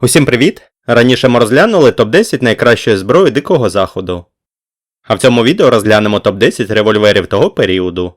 Усім привіт! Раніше ми розглянули топ-10 найкращої зброї Дикого Заходу. А в цьому відео розглянемо топ-10 револьверів того періоду.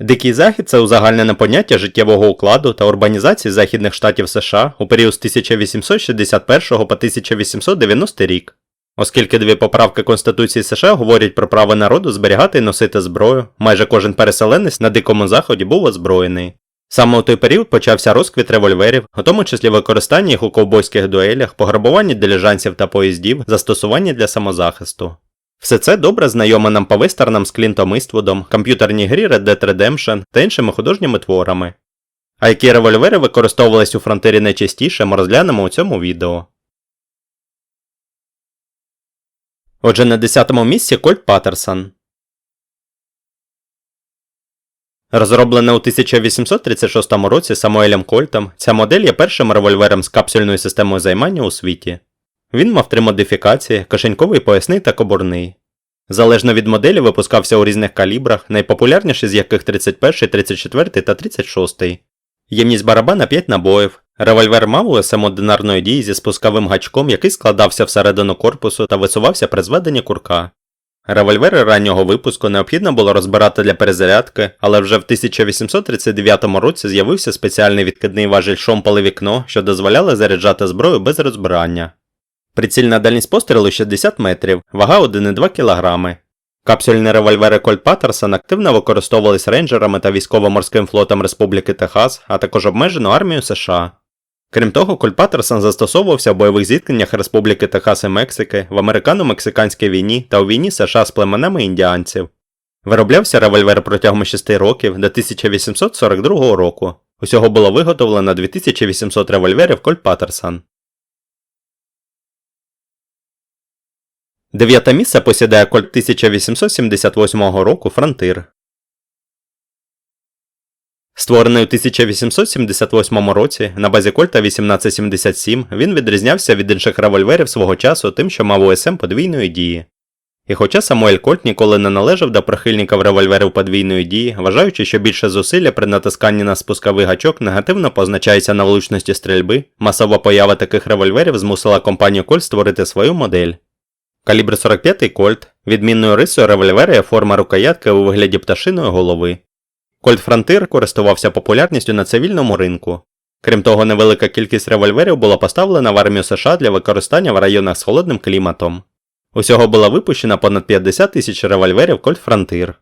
Дикий Захід це узагальнене поняття життєвого укладу та урбанізації західних штатів США у період з 1861 по 1890 рік, оскільки дві поправки Конституції США говорять про право народу зберігати і носити зброю, майже кожен переселенець на Дикому Заході був озброєний. Саме у той період почався розквіт револьверів, у тому числі використання їх у ковбойських дуелях, пограбуванні диліжансів та поїздів, застосування для самозахисту. Все це добре знайоме нам по вестернам з Клінтом Іствудом, комп'ютерній грі Red Dead Redemption та іншими художніми творами. А які револьвери використовувались у фронтирі найчастіше, ми розглянемо у цьому відео. Отже, на 10-му місці Кольт Паттерсон. Розроблена у 1836 році Самуелем Кольтом, ця модель є першим револьвером з капсульною системою займання у світі. Він мав три модифікації: кишеньковий, поясний та кобурний. Залежно від моделі випускався у різних калібрах, найпопулярніші з яких 31, 34 та 36. Ємність барабана 5 набоїв. Револьвер мав УСМ одинарної дії зі спусковим гачком, який складався всередину корпусу та висувався при зведенні курка. Револьвери раннього випуску необхідно було розбирати для перезарядки, але вже в 1839 році з'явився спеціальний відкидний важіль шомполи вікно, що дозволяли заряджати зброю без розбирання. Прицільна дальність пострілу 60 метрів, вага 1,2 кг. Капсульні револьвери Colt Patterson активно використовувались рейнджерами та військово-морським флотом Республіки Техас, а також обмежено армією США. Крім того, Кольт Паттерсон застосовувався в бойових зіткненнях Республіки Техас і Мексики, в американо-мексиканській війні та у війні США з племенами індіанців. Вироблявся револьвер протягом 6 років до 1842 року. Усього було виготовлено 2800 револьверів Кольт Паттерсон. Дев'яте місце посідає Кольт 1878 року Фронтир. Створений у 1878 році на базі Кольта 1877, він відрізнявся від інших револьверів свого часу тим, що мав УСМ подвійної дії. І хоча Самуель Кольт ніколи не належав до прихильників револьверів подвійної дії, вважаючи, що більше зусилля при натисканні на спусковий гачок негативно позначається на влучності стрільби, масова поява таких револьверів змусила компанію Кольт створити свою модель. Калібр 45 Кольт, відмінною рисою револьвера є форма рукоятки у вигляді пташиної голови. Кольт Фронтир користувався популярністю на цивільному ринку. Крім того, невелика кількість револьверів була поставлена в армію США для використання в районах з холодним кліматом. Усього було випущено понад 50 тисяч револьверів Кольт Фронтир.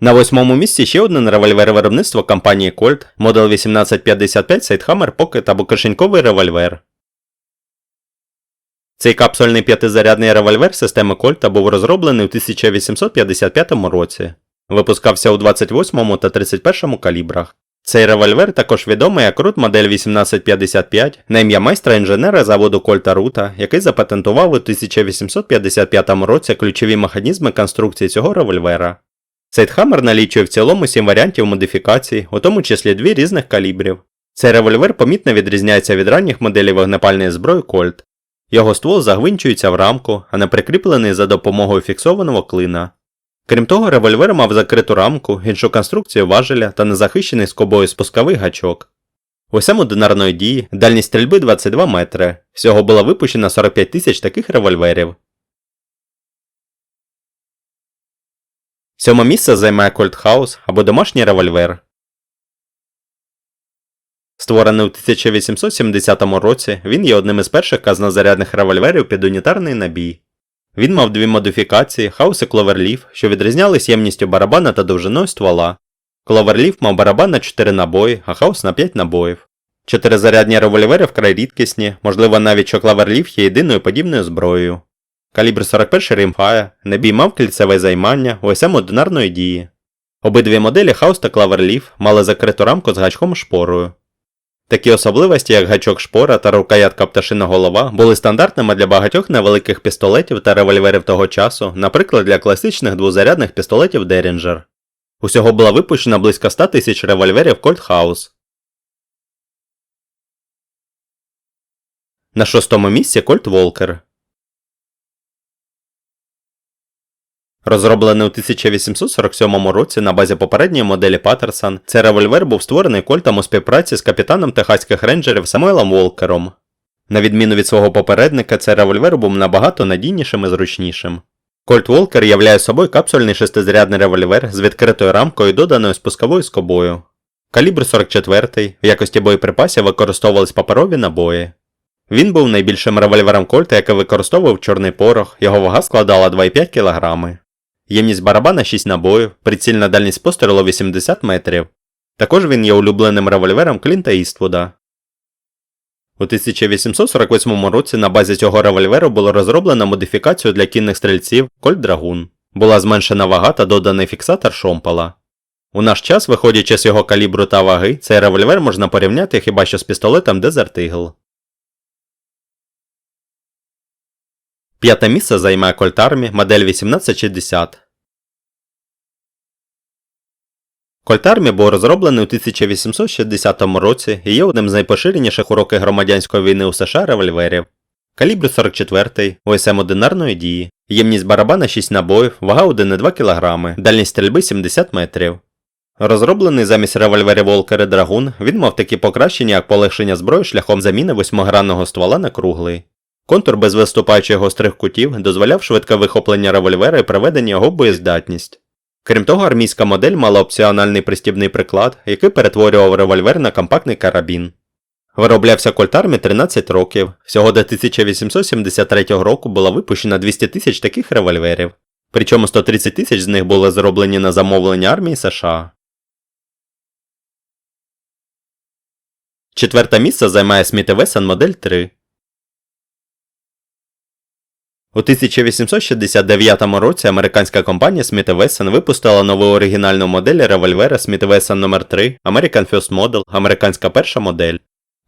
На восьмому місці ще один револьвер виробництва компанії Colt, модель 1855 Sidehammer Pocket або кишеньковий револьвер. Цей капсульний п'ятизарядний револьвер системи Кольта був розроблений у 1855 році. Випускався у 28 та 31 калібрах. Цей револьвер також відомий як Рут модель 1855 на ім'я майстра інженера заводу Кольта Рута, який запатентував у 1855 році ключові механізми конструкції цього револьвера. Сейдхаммер налічує в цілому 7 варіантів модифікацій, у тому числі дві різних калібрів. Цей револьвер помітно відрізняється від ранніх моделей вогнепальної зброї Кольт. Його ствол загвинчується в рамку, а не прикріплений за допомогою фіксованого клина. Крім того, револьвер мав закриту рамку, іншу конструкцію важеля та незахищений скобою спусковий гачок. Усьому динарної дії, дальність стрільби 22 метри. Всього було випущено 45 тисяч таких револьверів. Сьоме місце займає House або домашній револьвер. Створений у 1870 році, він є одним із перших казнозарядних револьверів під унітарний набій. Він мав дві модифікації Хаус і Кловерліф, що відрізнялись ємністю барабана та довжиною ствола. Кловерліф мав барабан на 4 набої, а хаус на 5 набоїв. Чотиризарядні револьвери вкрай рідкісні, можливо навіть що Кловерліф є єдиною подібною зброєю. Калібр 41 Римфая набій мав кільцеве займання ОСМ одинарної дії. Обидві моделі Хаус та Клаверліф мали закриту рамку з гачком шпорою. Такі особливості, як гачок шпора та рукоятка пташина голова, були стандартними для багатьох невеликих пістолетів та револьверів того часу, наприклад, для класичних двозарядних пістолетів Derringer. Усього було випущено близько 100 тисяч револьверів Colt House. На шостому місці Кольт Walker. Розроблений у 1847 році на базі попередньої моделі Паттерсон, цей револьвер був створений Кольтом у співпраці з капітаном техаських рейнджерів Самуелом Волкером. На відміну від свого попередника, цей револьвер був набагато надійнішим і зручнішим. Кольт Волкер являє собою капсульний шестизарядний револьвер з відкритою рамкою і доданою спусковою скобою. Калібр 44 в якості боєприпасів використовувались паперові набої. Він був найбільшим револьвером Кольта, який використовував чорний порох, його вага складала 2,5 кг. Ємність барабана 6 набоїв, прицільна дальність пострілу 80 метрів. Також він є улюбленим револьвером Клінта Іствуда. У 1848 році на базі цього револьверу було розроблено модифікацію для кінних стрільців Кольт Драгун. Була зменшена вага та доданий фіксатор шомпола. У наш час, виходячи з його калібру та ваги, цей револьвер можна порівняти хіба що з пістолетом Desert Eagle. П'яте місце займає Colt Army модель 1860. Army був розроблений у 1860 році і є одним з найпоширеніших у роки громадянської війни у США револьверів. Калібр 44, ОСМ одинарної дії, ємність барабана 6 набоїв, вага 1,2 кг, дальність стрільби 70 метрів. Розроблений замість револьверів Волкер і Драгун, він мав такі покращення, як полегшення зброї шляхом заміни восьмигранного ствола на круглий. Контур без виступаючих гострих кутів дозволяв швидке вихоплення револьвера і приведення його боєздатність. Крім того, армійська модель мала опціональний пристібний приклад, який перетворював револьвер на компактний карабін. Вироблявся Army 13 років, всього до 1873 року було випущено 200 тисяч таких револьверів, причому 130 тисяч з них були зроблені на замовлення армії США. Четверте місце займає Smith Wesson модель 3. У 1869 році американська компанія Smith Wesson випустила нову оригінальну модель револьвера Smith Wesson номер 3 American First Model, американська перша модель.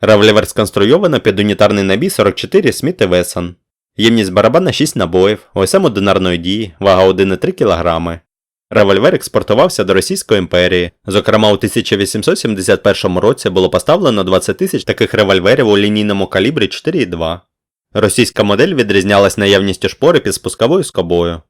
Револьвер сконструйовано під унітарний набій 44 Smith Wesson. Ємність барабана 6 набоїв, ОСМ одинарної дії, вага 1,3 кг. Револьвер експортувався до Російської імперії. Зокрема, у 1871 році було поставлено 20 тисяч таких револьверів у лінійному калібрі 4,2. Російська модель відрізнялась наявністю шпори під спусковою скобою.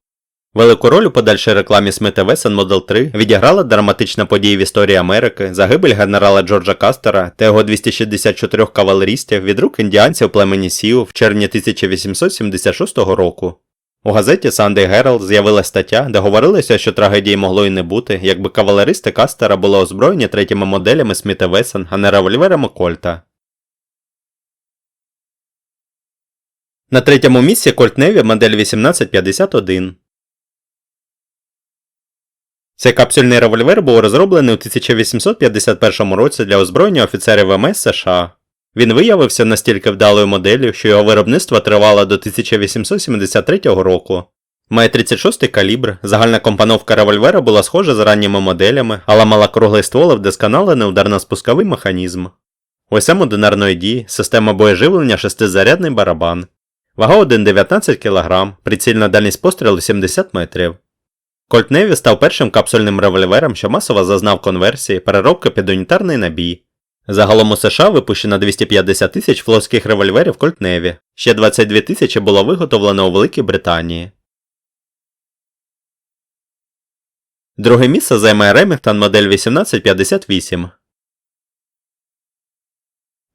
Велику роль у подальшій рекламі Smith Wesson Model 3 відіграла драматична подія в історії Америки, загибель генерала Джорджа Кастера та його 264 кавалерістів від рук індіанців племені Сіу в червні 1876 року. У газеті Sunday Herald з'явилася стаття, де говорилося, що трагедії могло й не бути, якби кавалеристи Кастера були озброєні третіми моделями Сміта Вессон, а не револьверами Кольта. На третьому місці Colt Navy модель 1851. Цей капсульний револьвер був розроблений у 1851 році для озброєння офіцерів ВМС США. Він виявився настільки вдалою моделлю, що його виробництво тривало до 1873 року. Має 36 калібр, загальна компоновка револьвера була схожа з ранніми моделями, але мала круглий ствол і вдосконалений ударно-спусковий механізм. ОСМ одинарної дії, система боєживлення шестизарядний барабан. Вага 1,19 кг, прицільна дальність пострілу 70 метрів. Colt Navy став першим капсульним револьвером, що масово зазнав конверсії, переробки під унітарний набій. Загалом у США випущено 250 тисяч флотських револьверів Colt Navy, ще 22 тисячі було виготовлено у Великій Британії. Друге місце займає Remington модель 1858.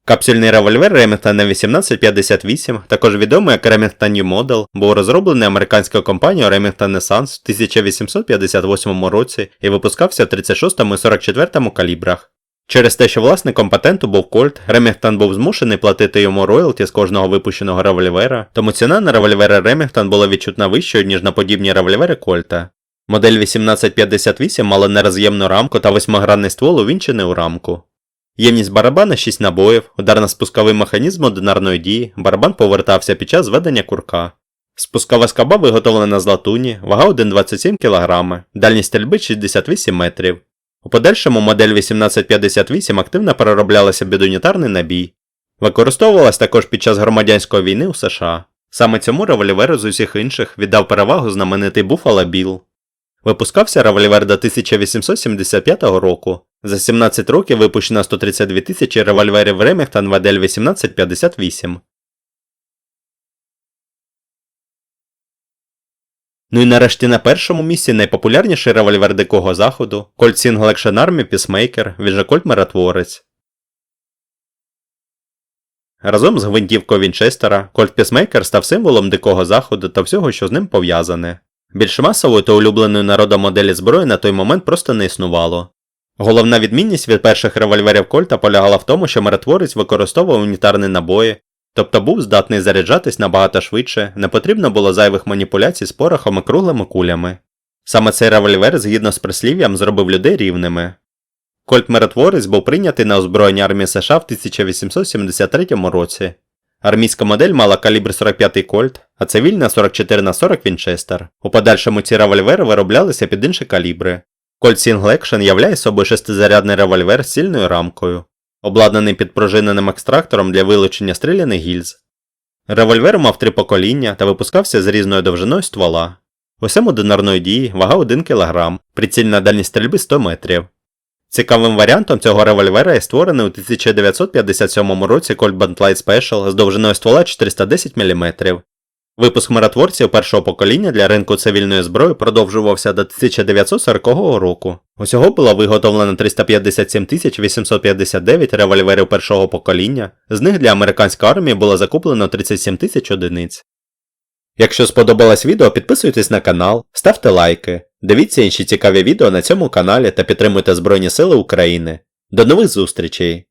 Капсульний револьвер Remington 1858, також відомий як Remington New Model, був розроблений американською компанією Remington Essence в 1858 році і випускався в 36 і 44 калібрах. Через те, що власником патенту був Кольт, Ремінгтон був змушений платити йому роялті з кожного випущеного револьвера, тому ціна на револьвери Ремінгтон була відчутно вищою, ніж на подібні револьвери Кольта. Модель 1858 мала нероз'ємну рамку та восьмигранний ствол увінчений у рамку. Ємність барабана 6 набоїв, ударно-спусковий механізм одинарної дії, барабан повертався під час зведення курка. Спускова скаба виготовлена з латуні, вага 1,27 кг, дальність стрільби 68 метрів. У подальшому модель 1858 активно перероблялася під унітарний набій. Використовувалась також під час громадянської війни у США. Саме цьому револьверу з усіх інших віддав перевагу знаменитий Buffalo Bill. Випускався револьвер до 1875 року. За 17 років випущено 132 тисячі револьверів Remington модель 1858. Ну і нарешті на першому місці найпопулярніший револьвер Дикого Заходу Action Army Peacemaker, він же Colt Миротворець. Разом з гвинтівкою Вінчестера Colt Peacemaker став символом Дикого Заходу та всього, що з ним пов'язане. Більш масовою та улюбленою народом моделі зброї на той момент просто не існувало. Головна відмінність від перших револьверів Кольта полягала в тому, що миротворець використовував унітарні набої, тобто був здатний заряджатись набагато швидше, не потрібно було зайвих маніпуляцій з порохом і круглими кулями. Саме цей револьвер, згідно з прислів'ям, зробив людей рівними. Кольт миротворець був прийнятий на озброєння армії США в 1873 році. Армійська модель мала калібр 45 кольт, а цивільна 44 на 40 Вінчестер. У подальшому ці револьвери вироблялися під інші калібри. Colt Single Action являє собою шестизарядний револьвер з сильною рамкою, обладнаний підпружиненим екстрактором для вилучення стріляних гільз. Револьвер мав три покоління та випускався з різною довжиною ствола. Усьому одинарної дії вага 1 кг, прицільна дальність стрільби 100 метрів. Цікавим варіантом цього револьвера є створений у 1957 році Colt Bantlight Special з довжиною ствола 410 мм. Випуск миротворців першого покоління для ринку цивільної зброї продовжувався до 1940 року. Усього було виготовлено 357 859 револьверів першого покоління, з них для американської армії було закуплено 37 тисяч одиниць. Якщо сподобалось відео, підписуйтесь на канал, ставте лайки, дивіться інші цікаві відео на цьому каналі та підтримуйте Збройні Сили України. До нових зустрічей!